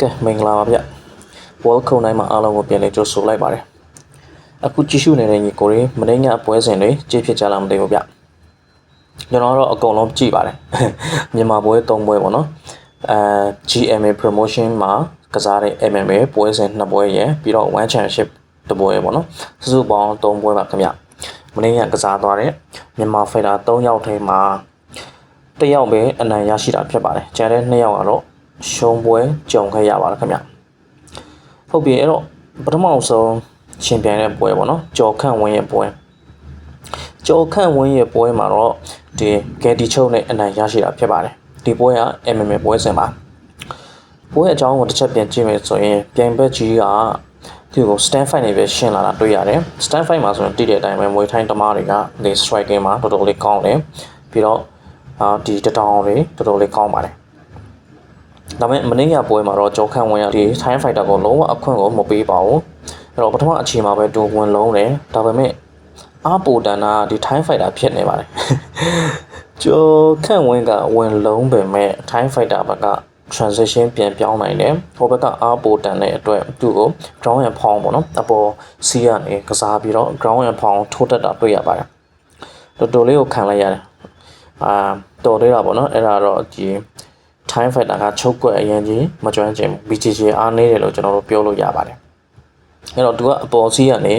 ကဲမင်္ဂလာပါဗျ World Cup နိုင်မှာအားလုံးကိုပြန်လည်ကြိုဆိုလိုက်ပါတယ်အခုကြည့်ရှုနေတဲ့ညီကိုတွေမင်းညအပွဲစဉ်တွေကြည့်ဖြစ်ကြလားမသိဘူးဗျကျွန်တော်တော့အကုန်လုံးကြည့်ပါတယ်မြန်မာပွဲ၃ပွဲပေါ့နော်အဲ GMA promotion မှာကစားတဲ့ MMA ပွဲစဉ်2ပွဲရယ်ပြီးတော့ One Championship တစ်ပွဲပေါ့နော်စုစုပေါင်း၃ပွဲပါခင်ဗျမင်းညကစားသွားတဲ့မြန်မာ fighter 3ယောက်ထဲမှာတစ်ယောက်ပဲအနိုင်ရရှိတာဖြစ်ပါတယ်ကျန်တဲ့2ယောက်ကတော့ ရှုံးပွဲကြုံခဲ့ရပါတယ်ခင်ဗျဟုတ်ပြီအဲ့တော့ပထမဆုံးရှင်ပြိုင်တဲ့ပွဲပေါ့နော်ကြော်ခန့်ဝင်းရဲ့ပွဲကြော်ခန့်ဝင်းရဲ့ပွဲမှာတော့ဒီဂက်တီချုပ်နဲ့အနိုင်ရရှိတာဖြစ်ပါတယ်ဒီပွဲက MMA ပွဲစဉ်ပါပွဲအကြောင်းကိုတစ်ချက်ပြန်ကြည့်မယ်ဆိုရင်ပြိုင်ဘက်ကြီးကသူ့ကို stand fight နေပဲရှင်းလာတာတွေ့ရတယ် stand fight မှာဆိုရင်တိတဲ့အတိုင်းပဲမွေထိုင်းတမားတွေကဒီ striking မှာတော်တော်လေးကောင်းတယ်ပြီးတော့အာဒီတတောင်တွေတော်တော်လေးကောင်းပါတယ် ဒါပေမဲ့မနေ့ကပွဲမှာတော့ကြောခန့်ဝင်ရဒီ Thai Fighter ကိုလုံးဝအခွင့်ကိုမပေးပါဘူးအဲ့တော့ပထမအချိန်မှာပဲတူဝင်လုံးတယ်ဒါပေမဲ့အာပိုတန်နာဒီ Thai Fighter ဖြစ်နေပါတယ်ကြောခန့်ဝင်ကဝင်လုံးပဲမဲ့ Thai Fighter ဘက်က transition ပြန်ပြောင်းနိုင်တယ်ဟိုဘက်ကအာပိုတန်တဲ့အတွက်သူ့ကို ground and pound ပေါ့နော်အပေါ်စီးကနေကစားပြီးတော့ ground and pound ထိုးတက်တာတွေ့ရပါတယ်တော်တော်လေးကိုခံလိုက်ရတယ်အာတော်သေးတာပေါ့နော်အဲ့ဒါတော့ဒီ time fighter ကချုပ်ကွက်အရင်ကြီးမကျွမ်းကျင်ဘူး BJJ အားနေတယ်လို့ကျွန်တော်တို့ပြောလို့ရပါတယ်အဲ့တော့သူကအပေါ်စီးကနေ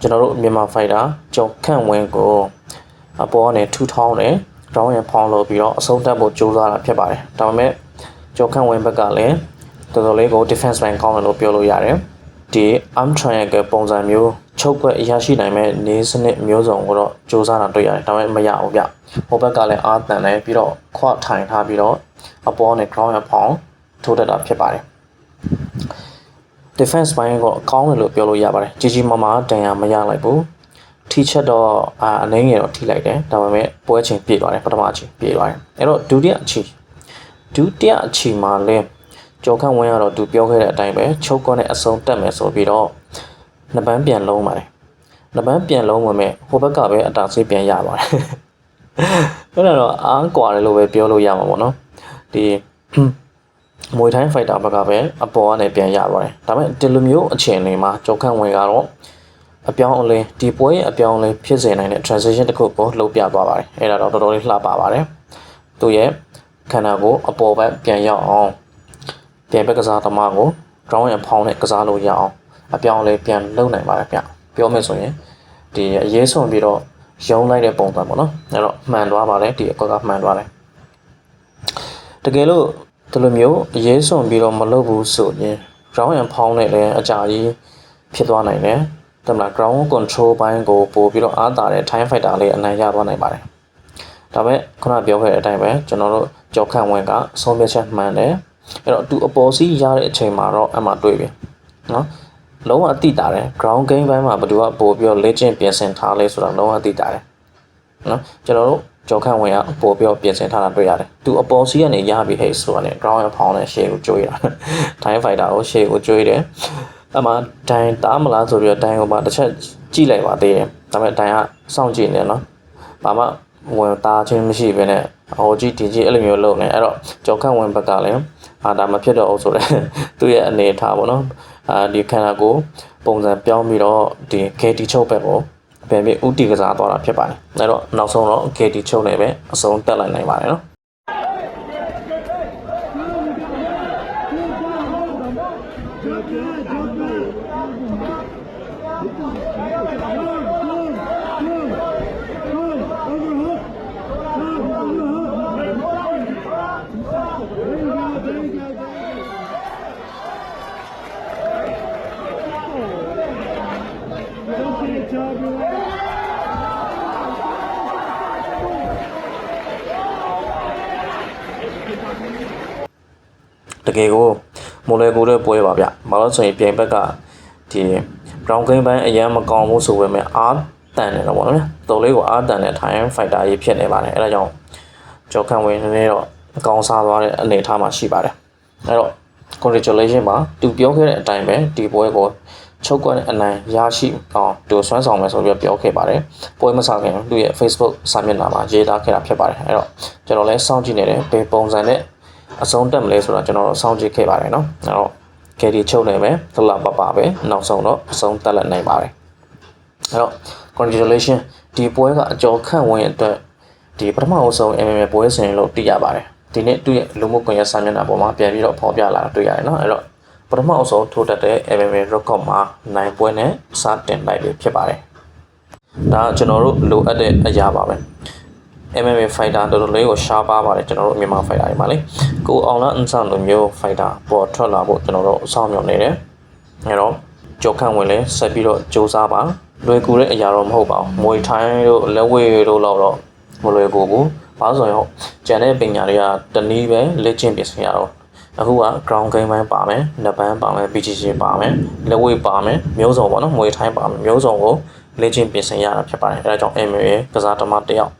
ကျွန်တော်တို့မြန်မာ fighter ကျော်ခန့်ဝင်းကိုအပေါ်ကနေထူထောင်းတယ် ground ရဖောင်းလို့ပြီးတော့အဆုံးသတ်ဖို့ကြိုးစားတာဖြစ်ပါတယ်ဒါပေမဲ့ကျော်ခန့်ဝင်းဘက်ကလည်းတော်တော်လေးကို defense line ကောင်းတယ်လို့ပြောလို့ရတယ် ဒီ arm triangle ပုံစံမျိုးချုပ်ခွက်အရရှိနိုင်မဲ့နေစနစ်မျိုးစုံကိုတော့စူးစမ်းတာတွေ့ရတယ်ဒါပေမဲ့မရဘူးဗျဟိုဘက်ကလည်းအာတန်တယ်ပြီးတော့ခွထိုင်ထားပြီးတော့အပေါ်နဲ့ ground ရဖောင်းထိုးတက်တာဖြစ်ပါတယ် defense ဘိုင်းကအကောင်းတယ်လို့ပြောလို့ရပါတယ်ကြီးကြီးမားမားတန်ရာမရလိုက်ဘူးထိချက်တော့အာအနှင်းငယ်တော့ထိလိုက်တယ်ဒါပေမဲ့ပွဲချိန်ပြေသွားတယ်ပထမအချိန်ပြေသွားတယ်အဲ့တော့ဒုတိယအချိန်ဒုတိယအချိန်မှာလဲ ကြောခန့်ဝင်းကတော့သူပြောခဲ့တဲ့အတိုင်းပဲချုပ်ကောနဲ့အဆုံးတက်မယ်ဆိုပြီးတော့နှစ်ပန်းပြန်လုံးပါတယ်နှစ်ပန်းပြန်လုံးဝင်မဲ့ဟိုဘက်ကပဲအတားဆေးပြန်ရပါတယ်အဲ့ဒါတော့အားကွာတယ်လို့ပဲပြောလို့ရမှာပေါ့နော်ဒီမွေထိုင်းဖိုက်တာဘက်ကပဲအပေါ်ကနေပြန်ရပါတယ်ဒါပေမဲ့ဒီလိုမျိုးအခြေအနေမှာကြောခန့်ဝင်ကတော့အပြောင်းအလဲဒီပွဲရဲ့အပြောင်းအလဲဖြစ်စေနိုင်တဲ့ transition တစ်ခုကိုလှုပ်ပြသွားပါတယ်အဲ့ဒါတော့တော်တော်လေးလှပပါတယ်သူရဲ့ခန္ဓာကိုယ်အပေါ်ဘက်ပြန်ရောက်အောင် ပြန်ဘက်ကစားသမားကို ground ရဖောင်းနဲ့ကစားလို့ရအောင်အပြောင်းအလဲပြန်လုပ်နိုင်ပါတယ်ဗျပြောမယ်ဆိုရင်ဒီအရေးဆုံးပြီးတော့ရုံးလိုက်တဲ့ပုံစံပေါ့နော်အဲ့တော့မှန်သွားပါတယ်ဒီအကွက်ကမှန်သွားတယ်တကယ်လို့ဒီလိုမျိုးအရေးဆုံးပြီးတော့မလုပ်ဘူးဆိုရင် ground ရဖောင်းနဲ့လည်းအကြာကြီးဖြစ်သွားနိုင်တယ်တမလား ground control ဘိုင်းကိုပို့ပြီးတော့အားတာတဲ့ time fighter လေးအနိုင်ရသွားနိုင်ပါတယ်ဒါပေမဲ့ခုနပြောခဲ့တဲ့အတိုင်းပဲကျွန်တော်တို့ကြောက်ခန့်ဝင်ကဆုံးဖြတ်ချက်မှန်တယ် အဲ့တော့သူအပေါ်စီးရတဲ့အချိန်မှာတော့အမှတွေ့ပြီနော်လုံးဝအတိတာတယ် ground game ဘိုင်းမှာဘယ်သူကပို့ပြီးတော့ legend ပြင်ဆင်ထားလဲဆိုတာလုံးဝအတိတာတယ်နော်ကျွန်တော်တို့ကြောက်ခန့်ဝင်ကပို့ပြီးတော့ပြင်ဆင်ထားတာတွေ့ရတယ်သူအပေါ်စီးကနေရပြီဟဲ့ဆိုတာနဲ့ ground ရဖောင်းနဲ့ share ကိုကြွေးတာ time fighter ကို share ကိုကြွေးတယ်အမှဒိုင်တားမလားဆိုပြီးတော့ဒိုင်ကိုမှတစ်ချက်ကြည့်လိုက်ပါသေးတယ်ဒါပေမဲ့ဒိုင်ကစောင့်ကြည့်နေနော်ဘာမှဝင်တားခြင်းမရှိဘဲနဲ့ ဟိုကြည့်ဒီကြည့်အဲ့လိုမျိုးလုပ်နေအဲ့တော့ကြောက်ခန့်ဝင်ဘက်ကလည်းအာဒါမဖြစ်တော့ဘူးဆိုတော့သူ့ရဲ့အနေထားပေါ့နော်အာဒီခန္ဓာကိုယ်ပုံစံပြောင်းပြီးတော့ဒီ KT ချုပ်ဘက်ကိုပြန်ပြီးဥတီကစားသွားတာဖြစ်ပါတယ်အဲ့တော့နောက်ဆုံးတော့ KT ချုပ်နေပဲအဆုံးတက်လိုက်နိုင်ပါတယ်နော် ကယ်ကိုမိုလဲကိုတဲ့ပွဲပါဗျ။ဘာလို့ဆိုရင်ပြိုင်ဘက်ကဒီ brown game ဘိုင်းအရန်မကောင်းဘူးဆိုပေမဲ့အားတန်တယ်တော့ဗောနော်ဗျ။တော်လေးကိုအားတန်တဲ့ Thailand fighter ကြီးဖြစ်နေပါတယ်။အဲဒါကြောင့်ကြောက်ခံဝင်နေတော့အကောင်းစားသွားတဲ့အနေအထားမှာရှိပါတယ်။အဲတော့ congratulation ပါသူပြောခဲ့တဲ့အတိုင်းပဲဒီပွဲကိုချုပ်ကွက်တဲ့အနိုင်ရရှိအောင်သူဆွမ်းဆောင်မယ်ဆိုပြီးပြောခဲ့ပါတယ်။ပွဲမစားခင်သူ့ရဲ့ Facebook စာမျက်နှာမှာရေးသားခဲ့တာဖြစ်ပါတယ်။အဲတော့ကျွန်တော်လည်းစောင့်ကြည့်နေတယ်ဘယ်ပုံစံနဲ့ အဆုံးတက်မလဲဆိုတော့ကျွန်တော်တို့စောင့်ကြည့်ခဲ့ပါတယ်เนาะအဲ့တော့ကယ်ရီချုပ်နေမယ်သလပပပဲနောက်ဆုံးတော့အဆုံးတက်လက်နိုင်ပါတယ်အဲ့တော့ congratulation ဒီပွဲကအကျော်ခန့်ဝင်အတွက်ဒီပထမအဆုံး MMA ပွဲစဉ်လို့သိရပါတယ်ဒီနေ့သူ့ရဲ့လူမှုကွန်ရက်စာမျက်နှာပေါ်မှာပြန်ပြီးတော့ဖော်ပြလာတာတွေ့ရတယ်เนาะအဲ့တော့ပထမအဆုံးထိုးတက်တဲ့ MMA record မှာနိုင်ပွဲနဲ့စတင်လိုက်ပြီဖြစ်ပါတယ်ဒါကကျွန်တော်တို့လိုအပ်တဲ့အရာပါပဲ MMA fighter တော်တော်လေးကိုရှားပါပါတယ်ကျွန်တော်တို့မြန်မာ fighter တွေမှာလေကိုအောင်လာအန်ဆန်လိုမျိုး fighter ပေါ်ထွက်လာဖို့ကျွန်တော်တို့အဆောင်မြောင်နေတယ်အဲတော့ကြောက်ခန့်ဝင်လဲဆက်ပြီးတော့စူးစမ်းပါလွယ်ကူတဲ့အရာတော့မဟုတ်ပါဘူးမွေထိုင်းတို့လက်ဝဲတို့လောက်တော့မလွယ်ကူဘူးဘာလို့ဆိုရင်ဟုတ်ကျန်တဲ့ပညာတွေကတနည်းပဲလက်ချင်းပြင်ဆင်ရတော့အခုက ground game ပိုင်းပါမယ်၊နှစ်ပန်းပါမယ်၊ BGG ပါမယ်၊လက်ဝဲပါမယ်မျိုးစုံပေါ့နော်မွေထိုင်းပါမယ်မျိုးစုံကိုလက်ချင်းပြင်ဆင်ရတာဖြစ်ပါတယ်အဲဒါကြောင့် MMA ကစားသမားတစ်ယောက်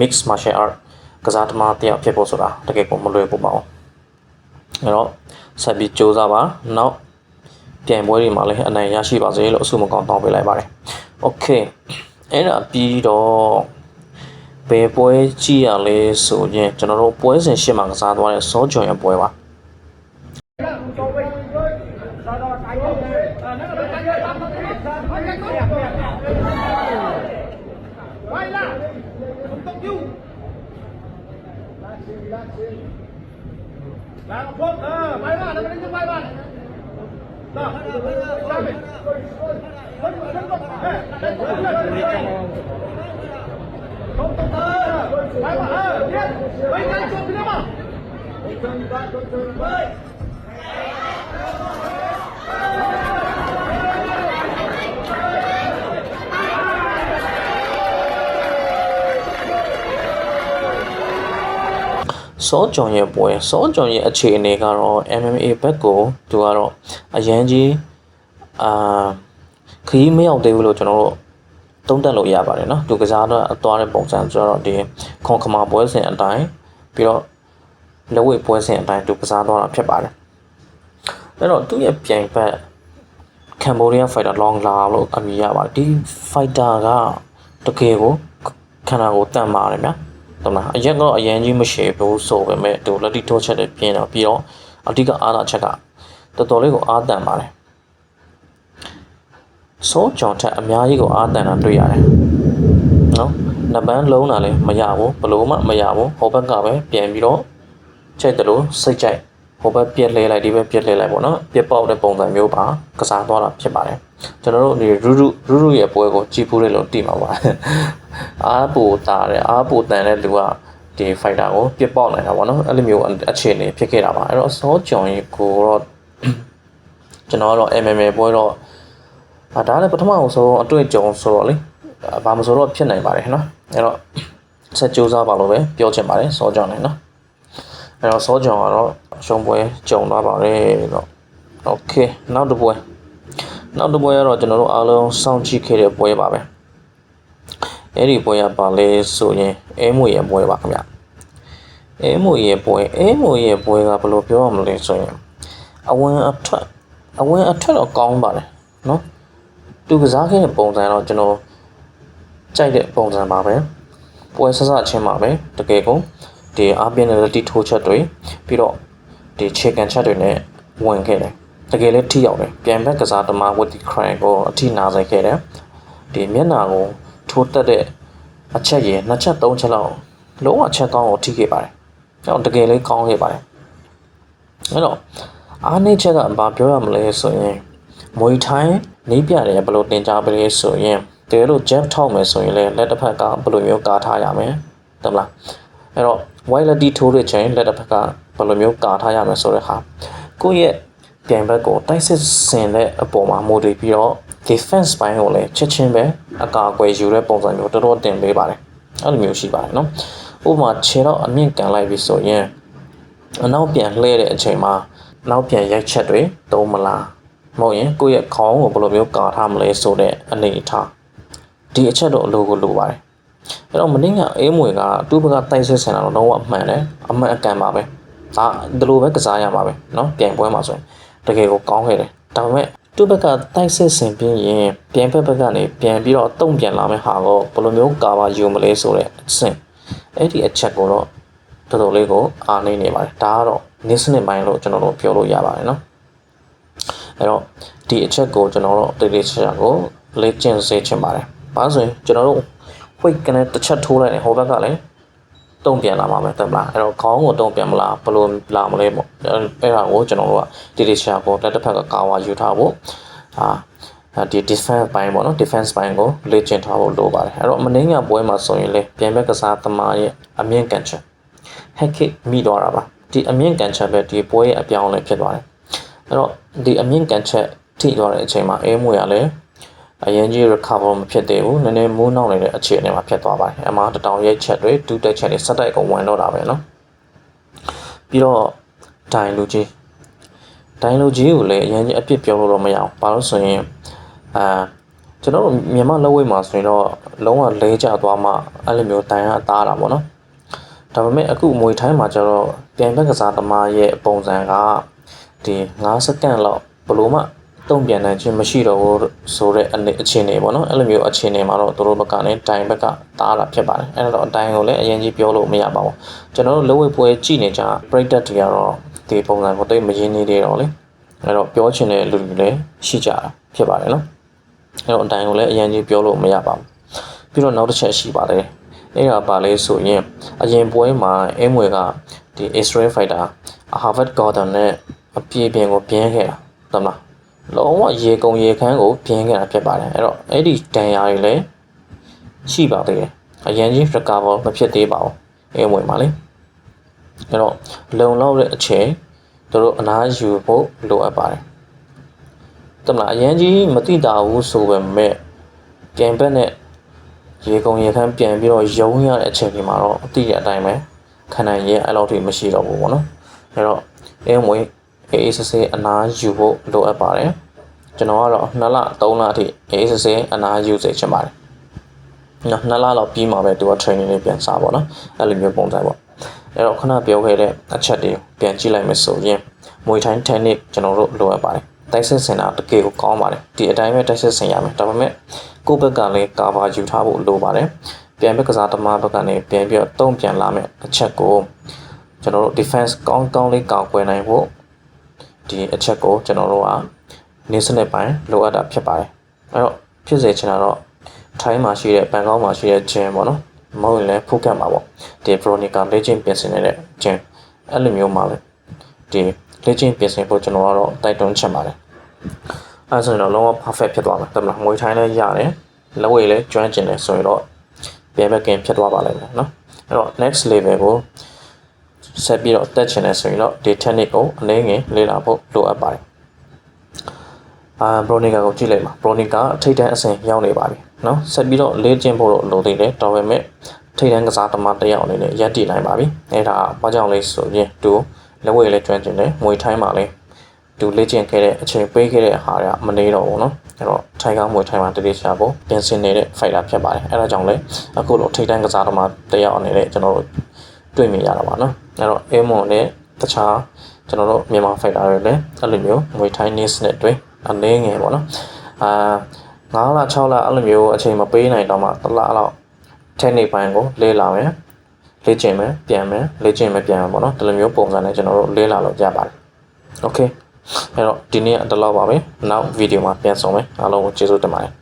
mix martial art ကစားသမားတစ်ယောက်ဖြစ်ဖို့ဆိုတာတကယ်ကိုမလွယ်ဘူးပါဘူးအဲ့တော့ဆက်ပြီးစူးစမ်းပါနောက်ပြိုင်ပွဲတွေမှာလည်းအနိုင်ရရှိပါစေလို့အဆုမကောင်းတောင်းပေးလိုက်ပါတယ် okay အဲ့ဒါပြီးတော့ဘယ်ပွဲကြည့်ရလဲဆိုရင်ကျွန်တော်တို့ပွဲစဉ်ရှင်းမှာကစားသွားတဲ့စောဂျွန်ရဲ့ပွဲပါ Không tông you. Là không, ờ, bay bạn, đừng đánh bay bạn. Đó, ra mình. Không, không, không. Ê, đây không Không tông ờ, bay bạn, ờ, biết. Mấy cái chụp nữa mà. Không tông bạn, không tông bạn. Hãy subscribe cho kênh Ghiền Mì Gõ Để không bỏ lỡ những video hấp dẫn စောကျော်ရဲ့ပွဲစောကျော်ရဲ့အခြေအနေကတော့ MMA ဘက်ကိုသူကတော့အရန်ကြီးအာခရီးမရောက်သေးဘူးလို့ကျွန်တော်တို့သုံးသပ်လို့ရပါတယ်နော်သူကစားတော့အသွားတဲ့ပုံစံဆိုတော့ဒီခွန်ခမာပွဲစဉ်အတိုင်းပြီးတော့လက်ဝဲပွဲစဉ်အတိုင်းသူကစားသွားတာဖြစ်ပါတယ်အဲ့တော့သူ့ရဲ့ပြိုင်ဘက် Cambodia Fighter Long La လို့အမည်ရပါတယ်ဒီ fighter ကတကယ်ကိုခန္ဓာကိုတန်ပါတယ်ဗျာ ဟုတ်လားအရက်ကတော့အရင်ကြီးမရှိဘူးဆိုပေမဲ့သူလက်တိထိုးချက်တွေပြင်းတော့ပြီးတော့အဓိကအားသာချက်ကတော်တော်လေးကိုအားတန်ပါတယ်စောကြောင်ထက်အများကြီးကိုအားတန်တာတွေ့ရတယ်နော်နပန်းလုံးတာလည်းမရဘူးဘလို့မှမရဘူးဟိုဘက်ကပဲပြန်ပြီးတော့ချိန်တယ်လို့စိတ်ကြိုက် ဟိုဘက်ပြက်လဲလိုက်ဒီဘက်ပြက်လဲလိုက်ပေါ့နော်ပြက်ပေါက်တဲ့ပုံစံမျိုးပါကစားသွားတာဖြစ်ပါတယ်ကျွန်တော်တို့ဒီရူရူရူရူရဲ့ပွဲကိုကြည်ဖူးတယ်လို့သိမှာပါအားပူတာတယ်အားပူတန်တဲ့လူကဒီ fighter ကိုပြက်ပေါက်နိုင်တာပေါ့နော်အဲ့လိုမျိုးအခြေအနေဖြစ်ခဲ့တာပါအဲ့တော့စောကြောင်ကြီးကိုတော့ကျွန်တော်ကတော့ MMA ပွဲတော့အာဒါလည်းပထမဆုံးအတွေ့အကြုံဆိုတော့လေဘာမဆိုတော့ဖြစ်နိုင်ပါတယ်နော်အဲ့တော့ဆက်ကြိုးစားပါလို့ပဲပြောချင်ပါတယ်စောကြောင်နေနော် အဲ့တော့စောကြောင်ကတော့ရှုံးပွဲကြုံသွားပါတယ်တော့ okay နောက်တစ်ပွဲနောက်တစ်ပွဲကတော့ကျွန်တော်တို့အားလုံးစောင့်ကြည့်ခဲ့တဲ့ပွဲပါပဲအဲ့ဒီပွဲကပါလဲဆိုရင်အဲမွေရဲ့ပွဲပါခင်ဗျအဲမွေရဲ့ပွဲအဲမွေရဲ့ပွဲကဘယ်လိုပြောရမလဲဆိုရင်အဝင်အထွက်အဝင်အထွက်တော့ကောင်းပါတယ်နော်သူကစားခဲ့တဲ့ပုံစံတော့ကျွန်တော်ကြိုက်တဲ့ပုံစံပါပဲပွဲဆဆချင်းပါပဲတကယ်ကို ဒီအားပြင်းတဲ့တီထိုးချက်တွေပြီးတော့ဒီခြေကန်ချက်တွေနဲ့ဝင်ခဲ့တယ်တကယ်လည်းထိရောက်တယ်ပြန်ဘက်ကစားသမား with the crane ကိုအထိနာစေခဲ့တယ်ဒီမျက်နာကိုထိုးတက်တဲ့အချက်ရနှစ်ချက်သုံးချက်လောက်လုံးဝချက်ကောင်းကိုထိခဲ့ပါတယ်ကျွန်တော်တကယ်လေးကောင်းခဲ့ပါတယ်အဲ့တော့အားနေချက်ကဘာပြောရမလဲဆိုရင်မွေထိုင်းနေပြတယ်ဘယ်လိုတင်ကြပါလဲဆိုရင်တကယ်လို့ jab ထောက်မယ်ဆိုရင်လည်းလက်တစ်ဖက်ကဘယ်လိုမျိုးကာထားရမယ်တမလားအဲ့တော့ wireless ထိုးတဲ့ချိန်လက်တစ်ဖက်ကဘယ်လိုမျိုးကာထားရမယ်ဆိုတဲ့ဟာကိုယ့်ရဲ့ပြိုင်ဘက်ကိုတိုက်စစ်ဆင်တဲ့အပေါ်မှာမိုတီပြီးတော့ defense ဘိုင်းကိုလည်းချက်ချင်းပဲအကာအကွယ်ယူတဲ့ပုံစံမျိုးတော်တော်တင်ပေးပါတယ်အဲ့လိုမျိုးရှိပါတယ်နော်ဥပမာခြေတော့အမြင့်ကန်လိုက်ပြီဆိုရင်အနောက်ပြန်လှည့်တဲ့အချိန်မှာနောက်ပြန်ရိုက်ချက်တွေသုံးမလားမဟုတ်ရင်ကိုယ့်ရဲ့ခေါင်းကိုဘယ်လိုမျိုးကာထားမလဲဆိုတဲ့အနေအထားဒီအချက်တော့အလိုကိုလိုပါတယ် အဲ့တော့မင်းကအေးမွေကသူ့ဘက်ကတိုက်ဆွဲဆင်တာတော့တော့အမှန်တယ်အမှန်အကန်ပါပဲဒါဒီလိုပဲကစားရမှာပဲเนาะပြန်ပွဲမှာဆိုရင်တကယ်ကိုကောင်းခဲ့တယ်ဒါပေမဲ့သူ့ဘက်ကတိုက်ဆက်ဆင်ပြင်းရင်ပြန်ဘက်ဘက်ကနေပြန်ပြီးတော့တုံ့ပြန်လာမယ့်ဟာကိုဘယ်လိုမျိုးကာပါယူမလဲဆိုတဲ့အဆင့်အဲ့ဒီအချက်ကိုတော့ တော်တော်လေးကိုအားနေနေပါတယ်ဒါကတော့နေ့စနစ်ပိုင်းလို့ကျွန်တော်တို့ပြောလို့ရပါတယ်เนาะအဲ့တော့ဒီအချက်ကိုကျွန်တော်တို့တိတိကျကျကိုလေ့ကျင့်စေချင်ပါတယ်ဘာလို့ဆိုရင်ကျွန်တော်တို့ weight ကနေတစ်ချက်ထိုးလိုက်တယ်ဟိုဘက်ကလည်းတုံ့ပြန်လာမှာပဲတက်မလားအဲ့တော့ခေါင်းကိုတုံ့ပြန်မလားဘယ်လိုလာမလဲပေါ့အဲ့ဒါကိုကျွန်တော်တို့ကတိတိကျကျကိုလက်တစ်ဖက်ကကာဝါယူထားဖို့အာဒီ defense ဘိုင်းပေါ့နော် defense ဘိုင်းကိုလေ့ကျင့်ထားဖို့လိုပါတယ်အဲ့တော့မနှင်းကပွဲမှာဆိုရင်လေပြန်ဘက်ကစားသမားရဲ့အမြင့်ကန်ချက် hack kick မိသွားတာပါဒီအမြင့်ကန်ချက်ပဲဒီပွဲရဲ့အပြောင်းလဲဖြစ်သွားတယ်အဲ့တော့ဒီအမြင့်ကန်ချက်ထိသွားတဲ့အချိန်မှာအဲမွေရလဲ အရင်ကြီး recover မဖြစ်သေးဘူးနည်းနည်းမိုးနှောက်နေတဲ့အခြေအနေမှာဖြစ်သွားပါတယ်အမှားတတောင်ရိတ်ချက်တွေဒူးတက်ချက်တွေစက်တိုက်ကုန်ဝင်တော့တာပဲเนาะပြီးတော့ဒိုင်လူကြီးဒိုင်လူကြီးကိုလည်းအရင်ကြီးအပြစ်ပြောလို့တော့မရအောင်ဘာလို့ဆိုရင်အာကျွန်တော်တို့မြန်မာလက်ဝဲမှာဆိုရင်တော့လုံးဝလဲကျသွားမှအဲ့လိုမျိုးတိုင်ကအသားတာပေါ့နော်ဒါပေမဲ့အခုမွေထိုင်းမှာကျတော့ပြန်ဘက်ကစားသမားရဲ့ပုံစံကဒီ9စက္ကန့်လောက်ဘလို့မှ တုံ့ပြန်နိုင်ခြင်းမရှိတော့ဘူးဆိုတဲ့အနေအခြေအနေပေါ့နော်အဲ့လိုမျိုးအခြေအနေမှာတော့သူတို့ဘက်ကလည်းတိုင်ဘက်ကတားတာဖြစ်ပါတယ်အဲ့တော့အတိုင်ကိုလည်းအရင်ကြီးပြောလို့မရပါဘူးကျွန်တော်တို့လက်ဝဲပွဲကြည့်နေကြပြိတက်တွေကတော့ဒီပုံစံကိုတိတ်မရင်းနေသေးတော့လေအဲ့တော့ပြောချင်တဲ့လူတွေလည်းရှိကြတာဖြစ်ပါတယ်နော်အဲ့တော့အတိုင်းကိုလည်းအရင်ကြီးပြောလို့မရပါဘူးပြီးတော့နောက်တစ်ချက်ရှိပါတယ်အဲ့ဒါပါလဲဆိုရင်အရင်ပွဲမှာအင်းမွေကဒီ Israel Fighter Harvard Gordon နဲ့အပြေးပြင်ကိုပြင်းခဲ့တာဟုတ်မလား လုံးဝရေကုံရေခမ်းကိုပြင်းခဲ့တာဖြစ်ပါတယ်အဲ့တော့အဲ့ဒီဒဏ်ရာတွေလည်းရှိပါသေးတယ်အရင်ကြီး recover မဖြစ်သေးပါဘူးအင်းမွေမှာလေအဲ့တော့လုံလောက်တဲ့အချိန်တို့အနားယူဖို့လိုအပ်ပါတယ်တမလားအရန်ကြီးမတိတာဘူးဆိုပေမဲ့ပြန်ဘက်နဲ့ရေကုံရေခမ်းပြန်ပြီးတော့ယုံရတဲ့အချိန်ဒီမှာတော့အတိတဲ့အတိုင်းပဲခံနိုင်ရဲ့အဲ့လောက်ထိမရှိတော့ဘူးပေါ့နော်အဲ့တော့အဲမွေ အေးအေးဆေးဆေးအနာယူဖို့လိုအပ်ပါတယ်ကျွန်တော်ကတော့2လ3လအထိအေးအေးဆေးဆေးအနာယူစေချင်ပါတယ်နော်2လလောက်ပြီးမှပဲသူက training လေးပြန်စားပေါ့နော်အဲ့လိုမျိုးပုံစံပေါ့အဲ့တော့ခဏပြောခဲ့တဲ့အချက်တွေကိုပြန်ကြည့်လိုက်မယ်ဆိုရင်မွေထိုင်း technique ကျွန်တော်တို့လိုအပ်ပါတယ်တိုက်စစ်စင်တာတကယ်ကိုကောင်းပါတယ်ဒီအတိုင်းပဲတိုက်စစ်စင်ရမယ်ဒါပေမဲ့ကိုယ့်ဘက်ကလည်းကာဗာယူထားဖို့လိုပါတယ်ပြန်ဘက်ကစားသမားဘက်ကနေပြန်ပြီးတော့တုံ့ပြန်လာမယ်အချက်ကိုကျွန်တော်တို့ defense ကောင်းကောင်းလေးကောက်ကွယ်နိုင်ဖို့ ဒီအချက်ကိုကျွန်တော်တို့ကနေစနစ်ပိုင်းလိုအပ်တာဖြစ်ပါတယ်အဲ့တော့ဖြစ်စေချင်တာတော့ထိုင်းမှာရှိတဲ့ဘန်ကောက်မှာရှိတဲ့ gym ပေါ့နော်မဟုတ်ရင်လည်းဖုတ်ကတ်မှာပေါ့ဒီ Veronica Legend ပြင်ဆင်နေတဲ့ gym အဲ့လိုမျိုးမှာပဲဒီ Legend ပြင်ဆင်ဖို့ကျွန်တော်ကတော့တိုက်တွန်းချင်ပါတယ်အဲ့ဆိုရင်တော့လုံးဝ perfect ဖြစ်သွားမှာတမလားမွေထိုင်းလည်းရတယ်လက်ဝဲလည်းကျွမ်းကျင်တယ်ဆိုရင်တော့ပြန်ဘက်ကင်ဖြစ်သွားပါလိမ့်မယ်နော်အဲ့တော့ next level ကို ဆက်ပြီးတော့တက်ချင်တယ်ဆိုရင်တော့ဒီ technique ကိုအနည်းငယ်လေ့လာဖို့လိုအပ်ပါတယ်အာဘရိုနီကာကိုကြည့်လိုက်ပါဘရိုနီကာထိတ်တန်းအဆင့်ရောက်နေပါပြီเนาะဆက်ပြီးတော့လေ့ကျင့်ဖို့တော့လိုသေးတယ်ဒါပေမဲ့ထိတ်တန်းကစားသမားတစ်ယောက်အနေနဲ့ရပ်တည်နိုင်ပါပြီအဲ့ဒါဘာကြောင့်လဲဆိုရင်သူလက်ဝဲလည်းကျွမ်းကျင်တယ်ငွေထိုင်းမှာလည်းသူလေ့ကျင့်ခဲ့တဲ့အချိန်ပေးခဲ့တဲ့ဟာတွေကမနေတော့ဘူးเนาะအဲ့တော့ထိုင်ကောင်းမွေထိုင်းမှာတတိချဖို့ပြင်ဆင်နေတဲ့ fighter ဖြစ်ပါတယ်အဲ့ဒါကြောင့်လည်းအခုလိုထိတ်တန်းကစားသမားတစ်ယောက်အနေနဲ့ကျွန်တော်တို့တွေ့မြင်ရတာပါเนาะ အဲ့တော့ aim on နဲ့တခြားကျွန်တော်တို့မြန်မာ fighter တွေလည်းအဲ့လိုမျိုးငွေထိုင်း news နဲ့တွေ့အနေငယ်ပေါ့နော်အာ9လ6လအဲ့လိုမျိုးအချိန်မပေးနိုင်တော့မှတစ်လလောက် technique ဘိုင်းကိုလေ့လာမယ်လေ့ကျင့်မယ်ပြန်မယ်လေ့ကျင့်မယ်ပြန်မယ်ပေါ့နော်ဒီလိုမျိုးပုံစံနဲ့ကျွန်တော်တို့လေ့လာလို့ရပါတယ် okay အဲ့တော့ဒီနေ့အတလောက်ပါပဲနောက်ဗီဒီယိုမှာပြန်ဆောင်မယ်အားလုံးကိုကျေးဇူးတင်ပါတယ်